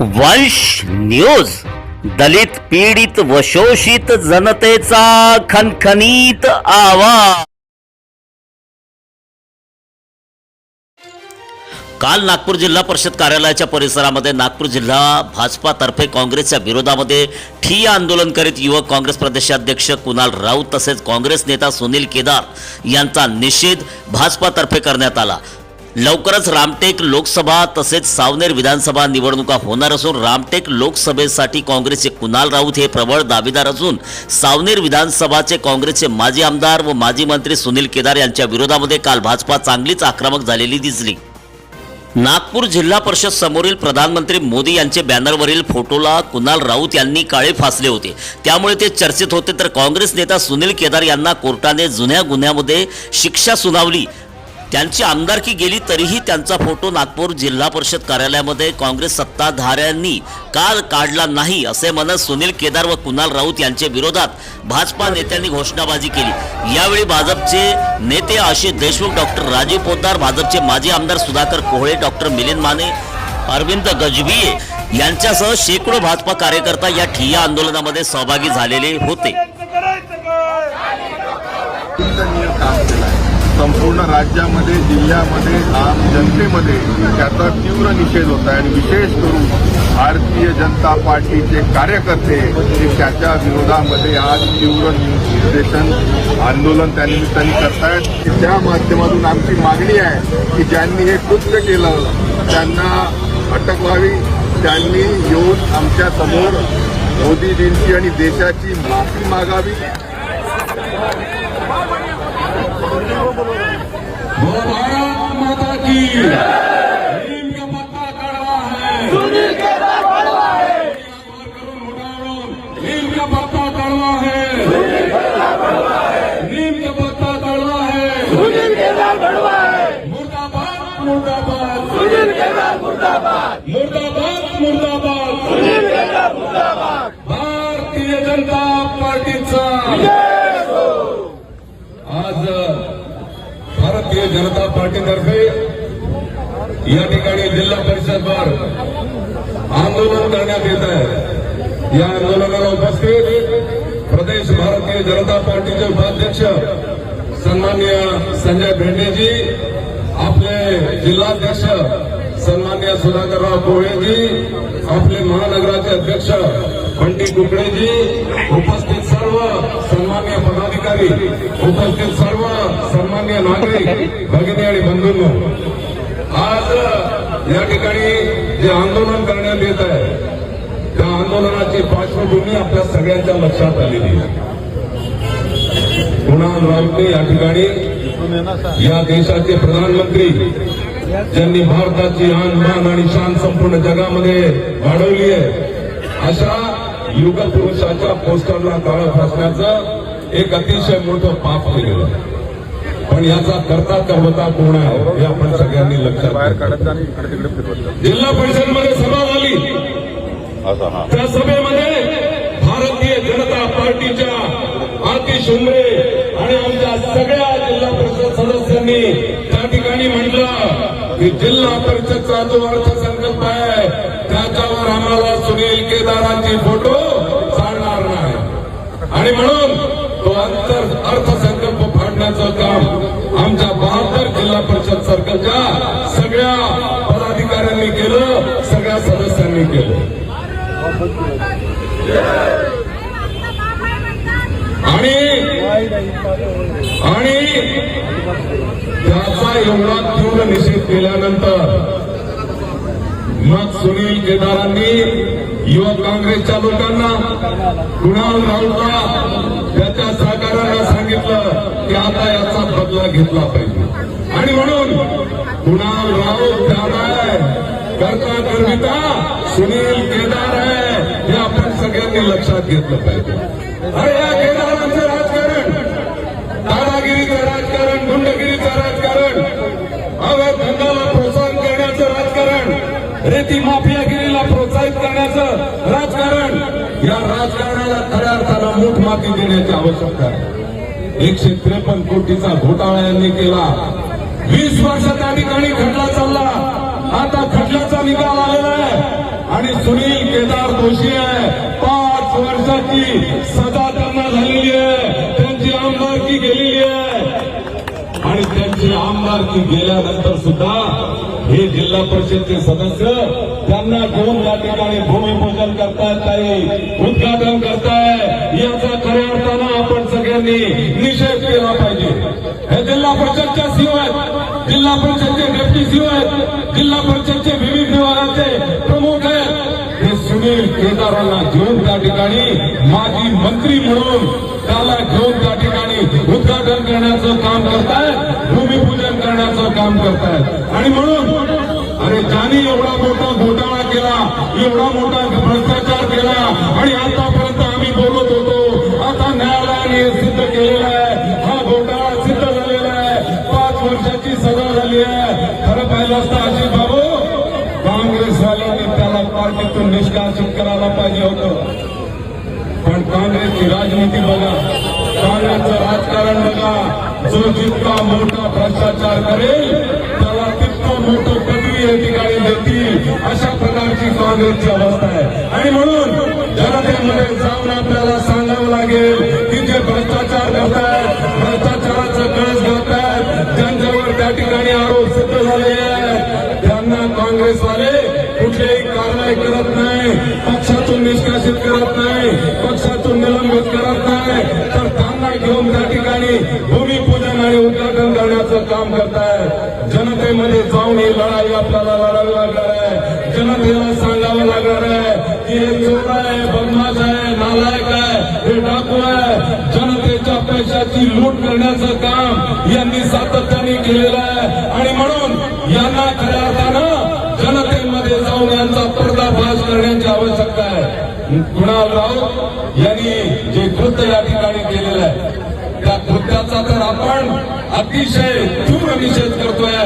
वंश न्यूज. दलित पीडित व शोषित जनतेचा खनखनीत आवाज. काल नागपूर जिल्हा परिषद कार्यालयाच्या परिसरामध्ये नागपूर जिल्हा भाजपातर्फे काँग्रेसच्या विरोधामध्ये ठिय्या आंदोलन करीत युवक काँग्रेस प्रदेशाध्यक्ष कुणाल राऊत तसेच काँग्रेस नेता सुनील केदार यांचा निषेध भाजपातर्फे करण्यात आला. लवकरच रामटेक लोकसभा तसेच सावनेर विधानसभा निवडणुका होणार असून रामटेक लोकसभेसाठी काँग्रेसचे कुणाल राऊत हे प्रबळ दावेदार असून सावनेर विधानसभाचे काँग्रेसचे माजी आमदार व माजी मंत्री सुनील केदार यांच्या विरोधामध्ये काल भाजपा चांगलीच आक्रमक झालेली दिसली. नागपूर जिल्हा परिषद समोरील प्रधानमंत्री मोदी यांचे बॅनरवरील फोटोला कुणाल राऊत यांनी काळे फासले होते. त्यामुळे ते चर्चेत होते तर काँग्रेस नेता सुनील केदार यांना कोर्टाने जुन्या गुन्ह्यामध्ये शिक्षा सुनावली. त्यांची आमदारकी गेली तरीही त्यांचा फोटो नागपूर जिल्हा परिषद कार्यालयामध्ये काँग्रेस सत्ताधाऱ्यांनी का काढला नाही असे म्हणत सुनील केदार व कुणाल राऊत यांच्या विरोधात भाजपा नेत्यांनी घोषणाबाजी केली. यावेळी भाजपचे नेते आशिष देशमुख डॉक्टर राजीव पोद्दार भाजपचे माजी आमदार सुधाकर कोहळे डॉक्टर मिलिंद माने अरविंद गजभिये यांच्यासह शेकडो भाजपा कार्यकर्ता या ठिय्या आंदोलनामध्ये सहभागी झालेले होते. संपूर्ण राज्यामध्ये जिल्ह्यामध्ये आम जनतेमध्ये त्याचा तीव्र निषेध होत आहे. आणि विशेष करून भारतीय जनता पार्टीचे कार्यकर्ते हे त्याच्या विरोधामध्ये आज तीव्र निर्देशन आंदोलन त्यानिमित्ताने करतायत. त्या माध्यमातून आमची मागणी आहे की ज्यांनी हे कृत्य केलं त्यांना अटक व्हावी. त्यांनी येऊन आमच्यासमोर मोदीजींची आणि देशाची माफी मागावी वो भारत माता की नीम का पत्ता कड़वा है सुनील के कड़वा है करून मोठावरून नीम का पत्ता कड़वा है नीम का पत्ता कड़वा है सुनील के कड़वा है मुर्दाबाद. मुर्दाबाद सुनील के मुर्दाबाद. मुर्दाबाद मुर्दाबाद. सुनील के मुर्दाबाद. भारतीय जनता पार्टीचा. आज भारतीय जनता पार्टीतर्फे या ठिकाणी जिल्हा परिषदवर आंदोलन करण्यात येत आहे. या आंदोलनाला उपस्थित प्रदेश भारतीय जनता पार्टीचे उपाध्यक्ष सन्मान्य संजय भेंडेजी जिल्हाध्यक्ष सन्मान्य सुधाकरराव कोळेजी आपले महानगराचे अध्यक्ष बंटी कुकडेजी उपस्थित सर्व सन्मान्य पदाधिकारी उपस्थित सर्व सन्मान्य नागरिक भगिनी आणि बंधूंनो आज या ठिकाणी जे आंदोलन करण्यात येत आहे त्या आंदोलनाची पार्श्वभूमी आपल्या सगळ्यांच्या लक्षात आलेली आहे. कुणाल राऊतने या ठिकाणी या देशाचे प्रधानमंत्री ज्यांनी भारताची आन मान आणि शान संपूर्ण जगामध्ये वाढवली आहे अशा युग पुरुषाच्या पोस्टरला काळं फासण्याचं एक अतिशय मोठं पाप केलेलं पण याचा करता करवता कोण आहे हे आपण सगळ्यांनी लक्षात. जिल्हा परिषदमध्ये सभा झाली. त्या सभेमध्ये भारतीय जनता पार्टीच्या आतिश उमरे आणि आमच्या सगळ्या जिल्हा परिषद त्या ठिकाणी म्हटलं की जिल्हा परिषदचा जो अर्थसंकल्प आहे. त्याच्यावर आम्हाला सुनील केदारांची फोटो चालणार नाही. आणि म्हणून तो अंतर अर्थसंकल्प फाडण्याचं काम आमच्या बहात्तर जिल्हा परिषद सर्कलच्या सगळ्या पदाधिकाऱ्यांनी केलं सगळ्या सदस्यांनी केलं. आणि आणि त्याचा एवढा तीव्र निषेध केल्यानंतर मग सुनील केदारांनी युवक काँग्रेसच्या लोकांना कुणाल राऊतला त्याच्या सहकार्यांना सांगितलं की आता याचा बदला घेतला पाहिजे. आणि म्हणून कुणाल राऊत आहे. करता करविता सुनील केदार आहे. हे आपण सगळ्यांनी लक्षात घेतलं पाहिजे. अरे अवैध धंद्याला प्रोत्साहन करण्याचं राजकारण रेती माफियागिरीला प्रोत्साहित करण्याचं राजकारण या राजकारणाला खऱ्या अर्थाला मूठ माती देण्याची आवश्यकता आहे. एकशे त्रेपन्न कोटीचा घोटाळा यांनी केला. वीस वर्ष त्या ठिकाणी खटला चालला. आता खटल्याचा निकाल आलेला आहे. आणि सुनील केदार दोषी आहे. पाच वर्षाची सजा त्यांना झालेली आहे त्यांची आमदारकी गेलेली आहे आणि आमदार की गेल्यानंतर सुद्धा हे जिल्हा परिषदचे सदस्य त्यांना घेऊन या ठिकाणी भूमिपूजन करतायत काही उद्घाटन करताय. याचा खऱ्या अर्थानं आपण सगळ्यांनी निषेध केला पाहिजे. हे जिल्हा परिषदच्या सीओ आहेत जिल्हा परिषदचे डेप्टी सीओ आहेत जिल्हा परिषदचे विविध विभागाचे प्रमुख आहेत. हे सुनील केदारांना घेऊन त्या ठिकाणी माजी मंत्री म्हणून त्याला घेऊन त्या ठिकाणी उद्घाटन करण्याचं काम करतायत. काम करतायत. आणि म्हणून अरे ज्याने एवढा मोठा घोटाळा केला एवढा मोठा भ्रष्टाचार केला आणि आतापर्यंत आम्ही बोलत होतो आता न्यायालयाने सिद्ध केलेला आहे. हा घोटाळा सिद्ध झालेला आहे. पाच वर्षाची सजा झाली आहे. खरं पाहिलं असतं अशी बाबू काँग्रेसवाल्यांनी त्याला पार्टीतून निष्कासित करायला पाहिजे होतं. पण काँग्रेसची राजनीती बघा. काँग्रेसचं राजकारण बघा. जो जितका मोठा भ्रष्टाचार करेल त्याला तितकं मोठं पदवी या ठिकाणी देतील. अशा प्रकारची काँग्रेसची अवस्था आहे. आणि म्हणून जनतेमध्ये जाऊन आपल्याला सांगावं लागेल की जे भ्रष्टाचार करतायत भ्रष्टाचाराचं कळस घालतायत ज्यांच्यावर त्या ठिकाणी आरोप सिद्ध झाले आहेत त्यांना काँग्रेसवाले जनतेमध्ये जाऊन ही लढाई आपल्याला लढावी लागणार आहे. जनतेला सांगावं लागणार आहे की हे चोर आहे बदमाश आहे नालायक आहे हे डाकू आहे. जनतेच्या पैशाची लूट करण्याचं काम यांनी सातत्याने केलेलं आहे. आणि म्हणून यांना खऱ्या अर्थानं जनतेमध्ये जाऊन यांचा पर्दाफाश करण्याची आवश्यकता आहे. कुणाल राऊत यांनी जे कृत्य या ठिकाणी केलेलं आहे त्याचा तर आपण अतिशय तीव्र निषेध करतोय.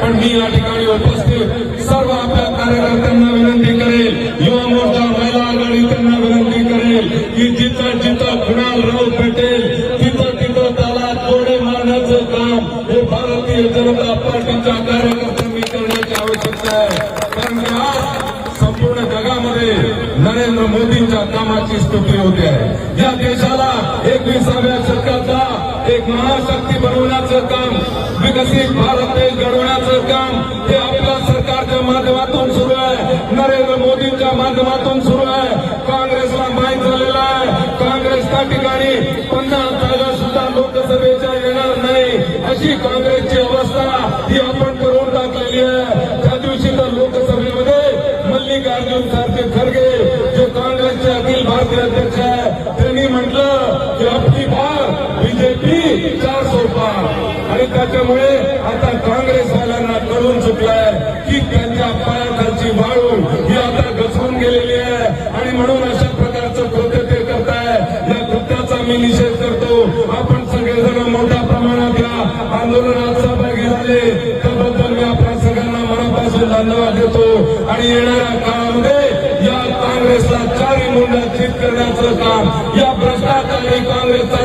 पण मी या ठिकाणी उपस्थित सर्व आपल्या कार्यकर्त्यांना विनंती करेल युवा मोर्चा महिला आघाडी त्यांना विनंती करेल की जिथं जिथं कुणाल राऊत भेटेल तिथं तिथं त्याला तोडे मारण्याचं काम हे भारतीय जनता पार्टीच्या कार्यकर्त्यांनी करण्याची आवश्यकता आहे. कारण की आज संपूर्ण जगामध्ये नरेंद्र मोदींच्या कामाची स्तुती होते. आहे या देशाला एकविसाव्या शतकातला एक महाशक्ती बनवण्याचं काम विकसित भारत देश घडवण्याचं काम हे आपल्या सरकारच्या माध्यमातून सुरू आहे. नरेंद्र मोदींच्या माध्यमातून सुरू आहे. काँग्रेसला माहीत झालेलं आहे. काँग्रेस त्या ठिकाणी पन्नास जागा सुद्धा लोकसभेच्या येणार नाही. अशी काँग्रेसची अवस्था ही आपण करून टाकलेली आहे. त्या दिवशी तर लोकसभेमध्ये मल्लिकार्जुन खरगे खरगे जे काँग्रेसचे अखिल भारतीय अध्यक्ष आहे त्यांनी म्हटलं की आपली भार बीजेपी विचार सोपा. आणि त्याच्यामुळे आता काँग्रेसवाल्यांना कळून चुकलाय की त्यांच्या पायाखालची वाळू ही आता घसरून गेलेली आहे. आणि म्हणून अशा प्रकारचं कृत्य ते करताय. या कृत्याचा मी निषेध करतो. आपण सगळेजण मोठ्या प्रमाणात या आंदोलनात सहभागी झाले. त्याबद्दल मी आपल्या सगळ्यांना मनापासून धन्यवाद देतो. आणि येणाऱ्या काळामध्ये या काँग्रेसला चारी मुंडा चित करण्याचं काम या भ्रष्टाचारी काँग्रेसचा